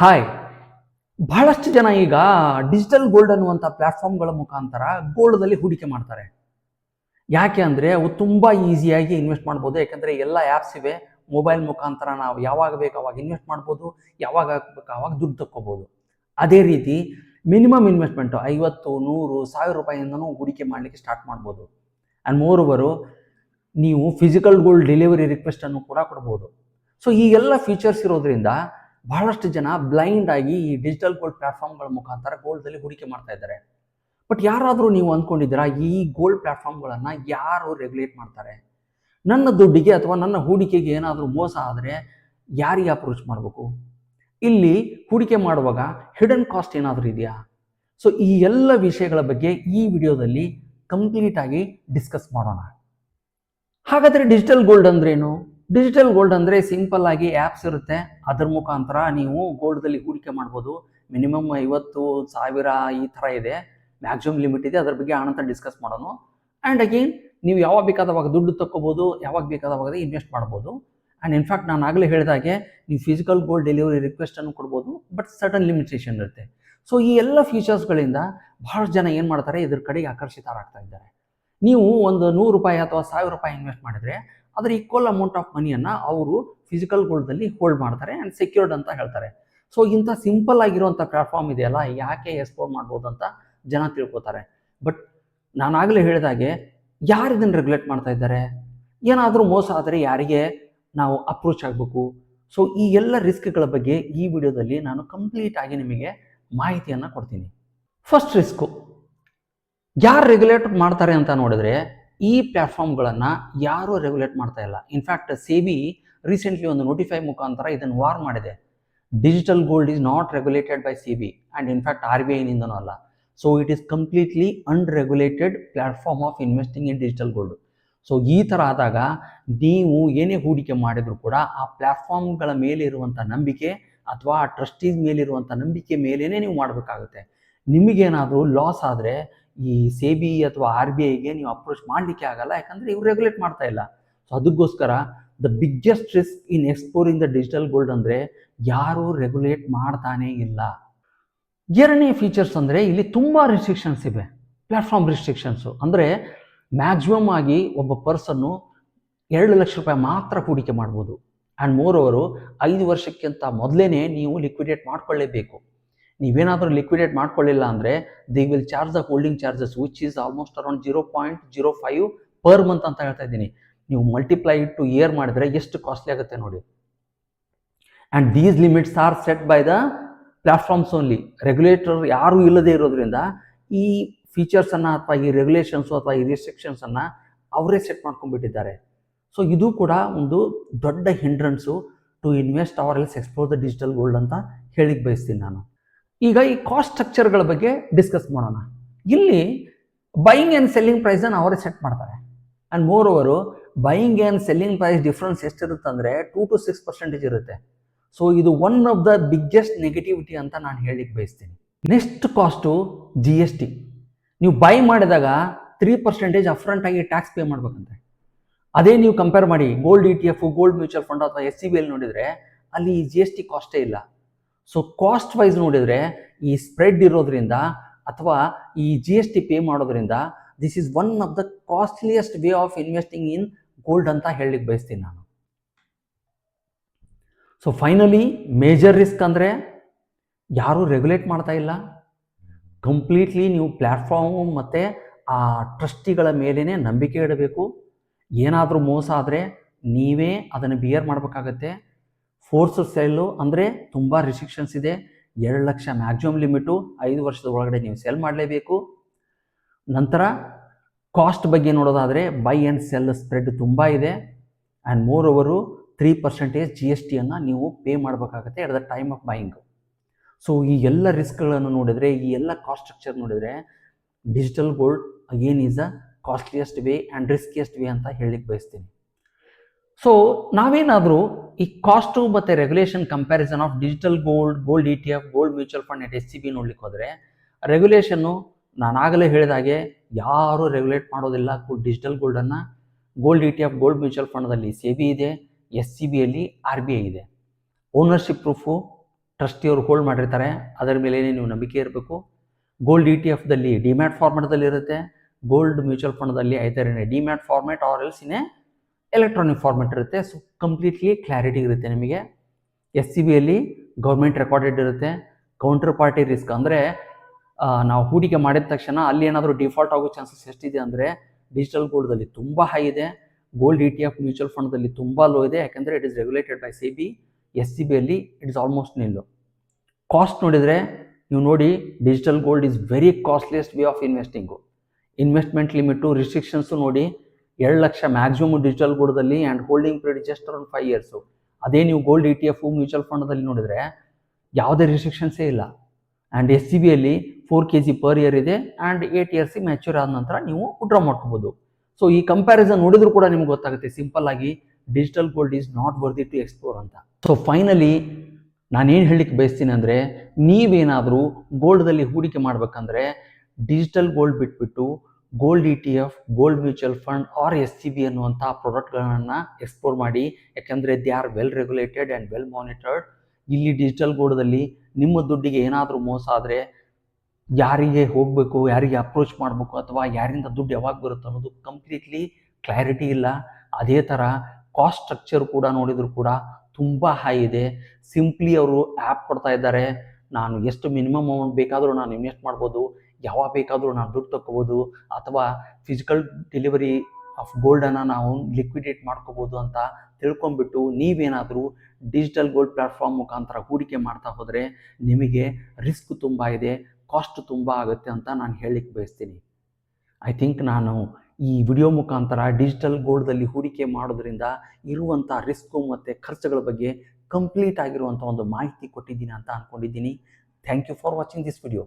Hi ಬಹಳಷ್ಟು ಜನ ಈಗ ಡಿಜಿಟಲ್ ಗೋಲ್ಡ್ ಅನ್ನುವಂಥ ಪ್ಲಾಟ್ಫಾರ್ಮ್ಗಳ ಮುಖಾಂತರ ಗೋಲ್ಡ್ದಲ್ಲಿ ಹೂಡಿಕೆ ಮಾಡ್ತಾರೆ. ಯಾಕೆ ಅಂದರೆ ಅವು ತುಂಬ ಈಸಿಯಾಗಿ ಇನ್ವೆಸ್ಟ್ ಮಾಡ್ಬೋದು. ಯಾಕಂದರೆ ಎಲ್ಲ ಆ್ಯಪ್ಸ್ ಇವೆ. ಮೊಬೈಲ್ ಮುಖಾಂತರ ನಾವು ಯಾವಾಗ ಬೇಕು ಅವಾಗ ಇನ್ವೆಸ್ಟ್ ಮಾಡ್ಬೋದು. ಯಾವಾಗ ಬೇಕು ಅವಾಗ ದುಡ್ಡು ತಕ್ಕೋಬೋದು. ಅದೇ ರೀತಿ ಮಿನಿಮಮ್ ಇನ್ವೆಸ್ಟ್ಮೆಂಟು ಐವತ್ತು, ನೂರು, ಸಾವಿರ ರೂಪಾಯಿಂದನೂ ಹೂಡಿಕೆ ಮಾಡಲಿಕ್ಕೆ ಸ್ಟಾರ್ಟ್ ಮಾಡ್ಬೋದು. ಆ್ಯಂಡ್ ಮೋರ್ ಓವರ್ ನೀವು ಫಿಸಿಕಲ್ ಗೋಲ್ಡ್ ಡೆಲಿವರಿ ರಿಕ್ವೆಸ್ಟನ್ನು ಕೂಡ ಕೊಡ್ಬೋದು. ಸೊ ಈ ಎಲ್ಲ ಫೀಚರ್ಸ್ ಇರೋದ್ರಿಂದ ಬಹಳಷ್ಟು ಜನ ಬ್ಲೈಂಡ್ ಆಗಿ ಈ ಡಿಜಿಟಲ್ ಗೋಲ್ಡ್ ಪ್ಲಾಟ್ಫಾರ್ಮ್ಗಳ ಮುಖಾಂತರ ಗೋಲ್ಡ್ದಲ್ಲಿ ಹೂಡಿಕೆ ಮಾಡ್ತಾ ಇದ್ದಾರೆ. ಬಟ್ ಯಾರಾದರೂ ನೀವು ಅಂದ್ಕೊಂಡಿದ್ದೀರಾ, ಈ ಗೋಲ್ಡ್ ಪ್ಲಾಟ್ಫಾರ್ಮ್ಗಳನ್ನು ಯಾರು ರೆಗ್ಯುಲೇಟ್ ಮಾಡ್ತಾರೆ? ನನ್ನ ದುಡ್ಡಿಗೆ ಅಥವಾ ನನ್ನ ಹೂಡಿಕೆಗೆ ಏನಾದರೂ ಮೋಸ ಆದರೆ ಯಾರಿಗೆ ಅಪ್ರೋಚ್ ಮಾಡಬೇಕು? ಇಲ್ಲಿ ಹೂಡಿಕೆ ಮಾಡುವಾಗ ಹಿಡನ್ ಕಾಸ್ಟ್ ಏನಾದರೂ ಇದೆಯಾ? ಸೊ ಈ ಎಲ್ಲ ವಿಷಯಗಳ ಬಗ್ಗೆ ಈ ವಿಡಿಯೋದಲ್ಲಿ ಕಂಪ್ಲೀಟ್ ಆಗಿ ಡಿಸ್ಕಸ್ ಮಾಡೋಣ. ಹಾಗಾದರೆ ಡಿಜಿಟಲ್ ಗೋಲ್ಡ್ ಅಂದ್ರೇನು? ಡಿಜಿಟಲ್ ಗೋಲ್ಡ್ ಅಂದರೆ ಸಿಂಪಲ್ ಆಗಿ ಆ್ಯಪ್ಸ್ ಇರುತ್ತೆ. ಅದ್ರ ಮುಖಾಂತರ ನೀವು ಗೋಲ್ಡ್ದಲ್ಲಿ ಹೂಡಿಕೆ ಮಾಡ್ಬೋದು. ಮಿನಿಮಮ್ ಐವತ್ತು ಸಾವಿರ ಈ ಥರ ಇದೆ. ಮ್ಯಾಕ್ಸಿಮಮ್ ಲಿಮಿಟ್ ಇದೆ. ಅದ್ರ ಬಗ್ಗೆ ಆನಂತರ ಡಿಸ್ಕಸ್ ಮಾಡೋಣ. ಆ್ಯಂಡ್ ಅಗೇನ್ ನೀವು ಯಾವಾಗ ಬೇಕಾದವಾಗ ದುಡ್ಡು ತಕ್ಕೋಬೋದು, ಯಾವಾಗ ಬೇಕಾದವಾಗ ಇನ್ವೆಸ್ಟ್ ಮಾಡ್ಬೋದು. ಆ್ಯಂಡ್ ಇನ್ಫ್ಯಾಕ್ಟ್ ನಾನು ಆಗಲೇ ಹೇಳಿದಾಗೆ ನೀವು ಫಿಸಿಕಲ್ ಗೋಲ್ಡ್ ಡೆಲಿವರಿ ರಿಕ್ವೆಸ್ಟನ್ನು ಕೊಡ್ಬೋದು ಬಟ್ ಸರ್ಟನ್ ಲಿಮಿಟೇಷನ್ ಇರುತ್ತೆ. ಸೊ ಈ ಎಲ್ಲ ಫೀಚರ್ಸ್ಗಳಿಂದ ಬಹಳಷ್ಟು ಜನ ಏನು ಮಾಡ್ತಾರೆ? ಇದ್ರ ಕಡೆಗೆ ಆಕರ್ಷಿತರಾಗ್ತಾ ಇದ್ದಾರೆ. ನೀವು ಒಂದು ನೂರು ರೂಪಾಯಿ ಅಥವಾ ಸಾವಿರ ರೂಪಾಯಿ ಇನ್ವೆಸ್ಟ್ ಮಾಡಿದರೆ ಅದರ ಈಕ್ವಲ್ ಅಮೌಂಟ್ ಆಫ್ ಮನಿಯನ್ನು ಅವರು ಫಿಸಿಕಲ್ ಗೋಲ್ಡಲ್ಲಿ ಹೋಲ್ಡ್ ಮಾಡ್ತಾರೆ ಆ್ಯಂಡ್ ಸೆಕ್ಯೂರ್ಡ್ ಅಂತ ಹೇಳ್ತಾರೆ. ಸೊ ಇಂಥ ಸಿಂಪಲ್ ಆಗಿರುವಂಥ ಪ್ಲಾಟ್ಫಾರ್ಮ್ ಇದೆಯಲ್ಲ, ಯಾಕೆ ಎಕ್ಸ್ಪ್ಲೋರ್ ಮಾಡ್ಬೋದು ಅಂತ ಜನ ತಿಳ್ಕೊತಾರೆ. ಬಟ್ ನಾನಾಗಲೇ ಹೇಳಿದಾಗೆ ಯಾರು ಇದನ್ನು ರೆಗ್ಯುಲೇಟ್ ಮಾಡ್ತಾ ಇದ್ದಾರೆ? ಏನಾದರೂ ಮೋಸ ಆದರೆ ಯಾರಿಗೆ ನಾವು ಅಪ್ರೋಚ್ ಆಗಬೇಕು? ಸೊ ಈ ಎಲ್ಲ ರಿಸ್ಕ್ಗಳ ಬಗ್ಗೆ ಈ ವಿಡಿಯೋದಲ್ಲಿ ನಾನು ಕಂಪ್ಲೀಟ್ ಆಗಿ ನಿಮಗೆ ಮಾಹಿತಿಯನ್ನು ಕೊಡ್ತೀನಿ. ಫಸ್ಟ್ ರಿಸ್ಕು ಯಾರು ರೆಗ್ಯುಲೇಟ್ ಮಾಡ್ತಾರೆ ಅಂತ ನೋಡಿದ್ರೆ ಈ ಪ್ಲಾಟ್ಫಾರ್ಮ್ಗಳನ್ನು ಯಾರೂ ರೆಗ್ಯುಲೇಟ್ ಮಾಡ್ತಾ ಇಲ್ಲ. ಇನ್ಫ್ಯಾಕ್ಟ್ ಸೇಬಿ ರೀಸೆಂಟ್ಲಿ ಒಂದು ನೋಟಿಫೈ ಮುಖಾಂತರ ಇದನ್ನು ವಾರ್ ಮಾಡಿದೆ. Digital gold is not regulated by SEBI and in fact R B ಐನಿಂದನೂ ಅಲ್ಲ. So it is completely unregulated platform of investing in digital gold so ಈ ಥರ ಆದಾಗ ನೀವು ಏನೇ ಹೂಡಿಕೆ ಮಾಡಿದರೂ ಕೂಡ ಆ ಪ್ಲ್ಯಾಟ್ಫಾರ್ಮ್ಗಳ ಮೇಲೆ ಇರುವಂಥ ನಂಬಿಕೆ ಅಥವಾ ಆ ಟ್ರಸ್ಟೀಸ್ ಮೇಲಿರುವಂಥ ನಂಬಿಕೆ ಮೇಲೇ ನೀವು ಮಾಡಬೇಕಾಗುತ್ತೆ. ನಿಮಗೇನಾದರೂ ಲಾಸ್ ಆದರೆ ಈ ಸಿ ಬಿ ಅಥವಾ ಆರ್ ಬಿ ಐಗೆ ನೀವು ಅಪ್ರೋಚ್ ಮಾಡಲಿಕ್ಕೆ ಆಗಲ್ಲ, ಯಾಕಂದರೆ ಇವ್ರು ರೆಗ್ಯುಲೇಟ್ ಮಾಡ್ತಾ ಇಲ್ಲ. ಸೊ ಅದಕ್ಕೋಸ್ಕರ the biggest risk in exploring the digital gold ಅಂದರೆ ಯಾರೂ ರೆಗ್ಯುಲೇಟ್ ಮಾಡ್ತಾನೇ ಇಲ್ಲ. ಎರಡನೇ ಫೀಚರ್ಸ್ ಅಂದರೆ ಇಲ್ಲಿ ತುಂಬ ರಿಸ್ಟ್ರಿಕ್ಷನ್ಸ್ ಇವೆ. ಪ್ಲ್ಯಾಟ್ಫಾರ್ಮ್ ರಿಸ್ಟ್ರಿಕ್ಷನ್ಸು ಅಂದರೆ ಮ್ಯಾಕ್ಸಿಮಮ್ ಆಗಿ ಒಬ್ಬ ಪರ್ಸನ್ನು ಎರಡು ಲಕ್ಷ ರೂಪಾಯಿ ಮಾತ್ರ ಹೂಡಿಕೆ ಮಾಡ್ಬೋದು. ಆ್ಯಂಡ್ ಮೋರ್ ಅವರು ಐದು ವರ್ಷಕ್ಕಿಂತ ಮೊದಲೇನೆ ನೀವು ಲಿಕ್ವಿಡೇಟ್ ಮಾಡ್ಕೊಳ್ಳೇಬೇಕು. ನೀವೇನಾದರೂ ಲಿಕ್ವಿಡೇಟ್ ಮಾಡ್ಕೊಳ್ಳಿಲ್ಲ ಅಂದರೆ they will charge the holding charges which is almost around zero point zero five per month ಅಂತ ಹೇಳ್ತಾ ಇದ್ದೀನಿ. ನೀವು ಮಲ್ಟಿಪ್ಲೈ ಟು ಇಯರ್ ಮಾಡಿದ್ರೆ ಎಷ್ಟು ಕಾಸ್ಟ್ಲಿ ಆಗುತ್ತೆ ನೋಡಿ. And these limits are set by the platforms only regulator ಯಾರೂ ಇಲ್ಲದೆ ಇರೋದ್ರಿಂದ ಈ ಫೀಚರ್ಸನ್ನು ಅಥವಾ ಈ ರೆಗ್ಯುಲೇಷನ್ಸು ಅಥವಾ ಈ ರಿಸ್ಟ್ರಿಕ್ಷನ್ಸನ್ನು ಅವರೇ ಸೆಟ್ ಮಾಡ್ಕೊಂಡ್ಬಿಟ್ಟಿದ್ದಾರೆ. ಸೊ ಇದು ಕೂಡ ಒಂದು ದೊಡ್ಡ hindrance to invest or else explore the digital gold ಅಂತ ಹೇಳಿಕ್ ಬಯಸ್ತೀನಿ ನಾನು. ಈಗ ಈ ಕಾಸ್ಟ್ ಸ್ಟ್ರಕ್ಚರ್ಗಳ ಬಗ್ಗೆ ಡಿಸ್ಕಸ್ ಮಾಡೋಣ. ಇಲ್ಲಿ ಬೈಯಿಂಗ್ ಆ್ಯಂಡ್ ಸೆಲ್ಲಿಂಗ್ ಪ್ರೈಸನ್ನು ಅವರೇ ಸೆಟ್ ಮಾಡ್ತಾರೆ. And moreover buying and selling price difference ಎಷ್ಟಿರುತ್ತೆ ಅಂದರೆ ಟೂ ಟು ಸಿಕ್ಸ್ ಪರ್ಸೆಂಟೇಜ್ ಇರುತ್ತೆ. ಸೊ ಇದು one of the biggest negativity ಅಂತ ನಾನು ಹೇಳಿಕ್ಕೆ ಬಯಸ್ತೀನಿ. Next cost G S T ನೀವು ಬೈ ಮಾಡಿದಾಗ ತ್ರೀ ಪರ್ಸೆಂಟೇಜ್ ಅಫ್ರಂಟ್ ಆಗಿ ಟ್ಯಾಕ್ಸ್ ಪೇ ಮಾಡ್ಬೇಕಂತೆ. ಅದೇ ನೀವು ಕಂಪೇರ್ ಮಾಡಿ gold E T F gold mutual fund ಅಥವಾ ಎಸ್ ಸಿ ಬಿ ಎಲ್ ನೋಡಿದರೆ ಅಲ್ಲಿ ಜಿ ಎಸ್ ಟಿ ಕಾಸ್ಟೇ ಇಲ್ಲ. ಸೊ ಕಾಸ್ಟ್ ವೈಸ್ ನೋಡಿದರೆ ಈ ಸ್ಪ್ರೆಡ್ ಇರೋದ್ರಿಂದ ಅಥವಾ ಈ ಜಿ ಎಸ್ ಟಿ ಪೇ ಮಾಡೋದ್ರಿಂದ this is one of the costliest way of investing in gold ಅಂತ ಹೇಳಲಿಕ್ಕೆ ಬಯಸ್ತೀನಿ ನಾನು. ಸೊ ಫೈನಲಿ ಮೇಜರ್ ರಿಸ್ಕ್ ಅಂದರೆ ಯಾರೂ ರೆಗ್ಯುಲೇಟ್ ಮಾಡ್ತಾ ಇಲ್ಲ. ಕಂಪ್ಲೀಟ್ಲಿ ನೀವು ಪ್ಲ್ಯಾಟ್ಫಾರ್ಮು ಮತ್ತು ಆ ಟ್ರಸ್ಟಿಗಳ ಮೇಲೇ ನಂಬಿಕೆ ಇಡಬೇಕು. ಏನಾದರೂ ಮೋಸ ಆದರೆ ನೀವೇ ಅದನ್ನು ಬಿಯರ್ ಮಾಡಬೇಕಾಗತ್ತೆ. ಫೋರ್ಸ್ ಸೆಲ್ಲು ಅಂದರೆ ತುಂಬ ರಿಸ್ಟ್ರಿಕ್ಷನ್ಸ್ ಇದೆ. ಎರಡು ಲಕ್ಷ ಮ್ಯಾಕ್ಸಿಮಮ್ ಲಿಮಿಟು ಐದು ವರ್ಷದ ಒಳಗಡೆ ನೀವು ಸೆಲ್ ಮಾಡಲೇಬೇಕು. ನಂತರ ಕಾಸ್ಟ್ ಬಗ್ಗೆ ನೋಡೋದಾದರೆ ಬೈ ಆ್ಯಂಡ್ ಸೆಲ್ ಸ್ಪ್ರೆಡ್ ತುಂಬ ಇದೆ. And more over three percentage G S ಟಿಯನ್ನು ನೀವು ಪೇ ಮಾಡಬೇಕಾಗತ್ತೆ at the time of buying so ಈ ಎಲ್ಲ ರಿಸ್ಕ್ಗಳನ್ನು ನೋಡಿದರೆ, ಈ ಎಲ್ಲ ಕಾಸ್ಟ್ ಸ್ಟ್ರಕ್ಚರ್ ನೋಡಿದರೆ digital gold again is a costliest way and riskiest way ಅಂತ ಹೇಳಲಿಕ್ಕೆ ಬಯಸ್ತೀನಿ. ಸೊ ನಾವೇನಾದರೂ ಈ ಕಾಸ್ಟು ಮತ್ತು regulation comparison of digital gold gold E T F gold mutual fund at S G B ನೋಡ್ಲಿಕ್ಕೆ ಹೋದರೆ ರೆಗ್ಯುಲೇಷನ್ನು ನಾನಾಗಲೇ ಹೇಳಿದಾಗೆ ಯಾರೂ ರೆಗ್ಯುಲೇಟ್ ಮಾಡೋದಿಲ್ಲ. Digital ಗೋಲ್ಡನ್ನು gold E T F gold mutual ಫಂಡ್ದಲ್ಲಿ SEBI ಇದೆ ಎಸ್ ಸಿ ಬಿಯಲ್ಲಿ ಆರ್ ಬಿ ಐ ಇದೆ. ಓನರ್ಶಿಪ್ ಪ್ರೂಫು ಟ್ರಸ್ಟಿಯವರು ಹೋಲ್ಡ್ ಮಾಡಿರ್ತಾರೆ. ಅದರ ಮೇಲೆ ನೀವು ನಂಬಿಕೆ ಇರಬೇಕು. ಗೋಲ್ಡ್ ಇ ಟಿ ಎಫ್ದಲ್ಲಿ ಡಿಮ್ಯಾಟ್ ಫಾರ್ಮೆಟ್ದಲ್ಲಿ ಇರುತ್ತೆ ಗೋಲ್ಡ್ ಮ್ಯೂಚುವಲ್ ಫಂಡ್ದಲ್ಲಿ ಐದರಿಂದ ಡಿಮ್ಯಾಟ್ ಫಾರ್ಮೆಟ್ ಆರ್ ಎಲ್ಸಿನೇ ಎಲೆಕ್ಟ್ರಾನಿಕ್ ಫಾರ್ಮೆಟ್ ಇರುತ್ತೆ. ಸೊ ಕಂಪ್ಲೀಟ್ಲಿ ಕ್ಲಾರಿಟಿ ಇರುತ್ತೆ ನಿಮಗೆ. ಎಸ್ ಸಿ ಬಿಯಲ್ಲಿ ಗೌರ್ಮೆಂಟ್ ರೆಕಾರ್ಡೆಡ್ ಇರುತ್ತೆ. ಕೌಂಟರ್ ಪಾರ್ಟಿ ರಿಸ್ಕ್ ಅಂದರೆ ನಾವು ಹೂಡಿಕೆ ಮಾಡಿದ ತಕ್ಷಣ ಅಲ್ಲಿ ಏನಾದರೂ ಡಿಫಾಲ್ಟ್ ಆಗೋ ಚಾನ್ಸಸ್ ಎಷ್ಟಿದೆ ಅಂದರೆ ಡಿಜಿಟಲ್ ಗೋಲ್ಡಲ್ಲಿ ತುಂಬ ಹೈ ಇದೆ. Gold E T F mutual ಫಂಡ್ದಲ್ಲಿ ತುಂಬ ಲೋ ಇದೆ. ಯಾಕೆಂದರೆ it is regulated by SEBI S G ಬಿಯಲ್ಲಿ it is almost nil cost ನೋಡಿದರೆ, ನೀವು ನೋಡಿ digital gold is very costliest way of investing investment limit restrictions ನೋಡಿ ಎರಡು ಲಕ್ಷ maximum digital ಗೋಲ್ಡಲ್ಲಿ and holding period just around five years ಅದೇ ನೀವು gold E T F mutual ಫಂಡ್ದಲ್ಲಿ ನೋಡಿದರೆ ಯಾವುದೇ ರಿಸ್ಟ್ರಿಕ್ಷನ್ಸೇ ಇಲ್ಲ. And S C ಬಿಯಲ್ಲಿ four K G per year ಇದೆ ಆ್ಯಂಡ್ ಏಟ್ ಇಯರ್ಸಿ ಮ್ಯಾಚೂರ್ ಆದ ನಂತರ ನೀವು ವಿಡ್ರಾ ಮಾಡ್ಕೋಬೋದು. ಸೊ ಈ ಕಂಪ್ಯಾರಿಸನ್ ನೋಡಿದ್ರು ಕೂಡ ನಿಮ್ಗೆ ಗೊತ್ತಾಗುತ್ತೆ ಸಿಂಪಲ್ ಆಗಿ digital gold is not worthy to explore ಅಂತ. ಸೊ ಫೈನಲಿ ನಾನೇನು ಹೇಳಲಿಕ್ಕೆ ಬಯಸ್ತೀನಿ ಅಂದರೆ ನೀವೇನಾದರೂ ಗೋಲ್ಡಲ್ಲಿ ಹೂಡಿಕೆ ಮಾಡಬೇಕಂದ್ರೆ ಡಿಜಿಟಲ್ ಗೋಲ್ಡ್ ಬಿಟ್ಬಿಟ್ಟು gold E T F gold mutual fund or S G B ಅನ್ನುವಂಥ ಪ್ರಾಡಕ್ಟ್ಗಳನ್ನು ಎಕ್ಸ್ಪ್ಲೋರ್ ಮಾಡಿ. ಯಾಕೆಂದರೆ they are well regulated and well monitored ಇಲ್ಲಿ ಡಿಜಿಟಲ್ ಗೋಲ್ಡಲ್ಲಿ ನಿಮ್ಮ ದುಡ್ಡಿಗೆ ಏನಾದರೂ ಮೋಸ ಆದರೆ ಯಾರಿಗೆ ಹೋಗಬೇಕು, ಯಾರಿಗೆ ಅಪ್ರೋಚ್ ಮಾಡಬೇಕು ಅಥವಾ ಯಾರಿಂದ ದುಡ್ಡು ಯಾವಾಗ ಬರುತ್ತೆ ಅನ್ನೋದು ಕಂಪ್ಲೀಟ್ಲಿ ಕ್ಲಾರಿಟಿ ಇಲ್ಲ. ಅದೇ ಥರ ಕಾಸ್ಟ್ ಸ್ಟ್ರಕ್ಚರ್ ಕೂಡ ನೋಡಿದರೂ ಕೂಡ ತುಂಬ ಹೈ ಇದೆ. ಸಿಂಪ್ಲಿ ಅವರು ಆ್ಯಪ್ ಕೊಡ್ತಾ ಇದ್ದಾರೆ. ನಾನು ಎಷ್ಟು ಮಿನಿಮಮ್ ಅಮೌಂಟ್ ಬೇಕಾದರೂ ನಾನು ಇನ್ವೆಸ್ಟ್ ಮಾಡ್ಬೋದು. ಯಾವಾಗ ಬೇಕಾದರೂ ನಾವು ದುಡ್ಡು ತಕ್ಕೋಬೋದು ಅಥವಾ ಫಿಸಿಕಲ್ ಡೆಲಿವರಿ ಆಫ್ ಗೋಲ್ಡನ್ನು ನಾವು ಲಿಕ್ವಿಡೇಟ್ ಮಾಡ್ಕೋಬೋದು ಅಂತ ತಿಳ್ಕೊಂಬಿಟ್ಟು ನೀವೇನಾದರೂ ಡಿಜಿಟಲ್ ಗೋಲ್ಡ್ ಪ್ಲ್ಯಾಟ್ಫಾರ್ಮ್ ಮುಖಾಂತರ ಹೂಡಿಕೆ ಮಾಡ್ತಾ ಹೋದರೆ ನಿಮಗೆ ರಿಸ್ಕ್ ತುಂಬ ಇದೆ ಕಾಸ್ಟ್ ತುಂಬ ಆಗುತ್ತೆ ಅಂತ ನಾನು ಹೇಳಲಿಕ್ಕೆ ಬಯಸ್ತೀನಿ. ಐ ಥಿಂಕ್ ನಾನು ಈ ವಿಡಿಯೋ ಮುಖಾಂತರ ಡಿಜಿಟಲ್ ಗೋಲ್ಡಲ್ಲಿ ಹೂಡಿಕೆ ಮಾಡೋದ್ರಿಂದ ಇರುವಂಥ ರಿಸ್ಕು ಮತ್ತು ಖರ್ಚುಗಳ ಬಗ್ಗೆ ಕಂಪ್ಲೀಟ್ ಆಗಿರುವಂಥ ಒಂದು ಮಾಹಿತಿ ಕೊಟ್ಟಿದ್ದೀನಿ ಅಂತ ಅಂದ್ಕೊಂಡಿದ್ದೀನಿ thank you for watching this video